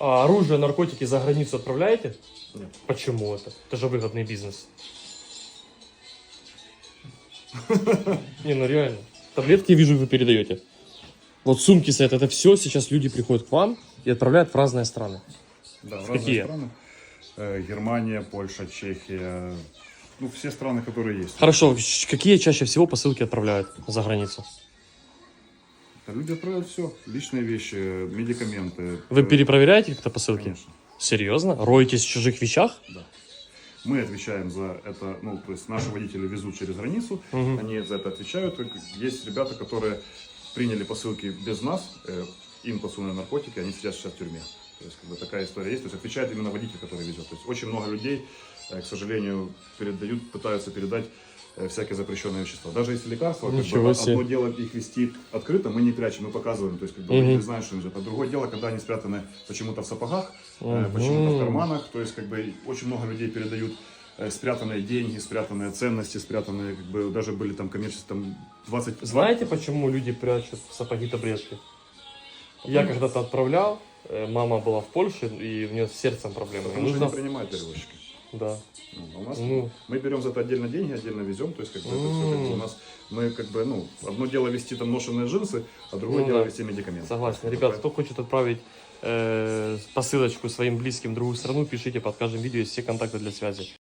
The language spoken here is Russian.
А оружие, наркотики за границу отправляете? Нет. Почему это? Это же выгодный бизнес. Не, ну реально. Таблетки, вижу, вы передаете. Вот сумки с это, все сейчас люди приходят к вам и отправляют в разные страны. Да, в Какие? разные страны. Э, Германия, Польша, Чехия. Ну, все страны, которые есть. Хорошо, какие чаще всего посылки отправляют за границу? Люди отправляют все. Личные вещи, медикаменты. Вы перепроверяете как-то посылки? Конечно. Серьезно? Роетесь в чужих вещах? Да. Мы отвечаем за это, ну, то есть наши водители везут через границу, Мгм. они за это отвечают. Есть ребята, которые приняли посылки без нас, э, им посунули наркотики, они сидят сейчас в тюрьме. То есть как бы такая история есть. То есть отвечает именно водитель, который везет. То есть очень много людей, э, к сожалению, передают, пытаются передать э, всякие запрещенные вещества. Даже если лекарства, как бы, одно дело их вести открыто, мы не прячем, мы показываем, то есть как бы Мгм. водитель знает, что идет. А другое дело, когда они спрятаны почему-то в сапогах, Мгм. почему-то в карманах, то есть как бы очень много людей передают э, спрятанные деньги, спрятанные ценности, спрятанные, как бы даже были там коммерческие, там 20... Знаете, почему люди прячут сапоги таблетки? Я когда-то отправлял, мама была в Польше, и у нее с сердцем проблемы. Потому что Нужно- не принимают перевозчики. Да. Ну, у нас Ну, мы берем за это отдельно деньги, отдельно везем, то есть как бы это все как бы у нас, мы как бы, ну, одно дело вести там ношенные джинсы, а другое Ну дело да. вести медикаменты. согласен. Ребят, кто хочет отправить э, посылочку своим близким в другую страну, пишите под каждым видео, есть все контакты для связи.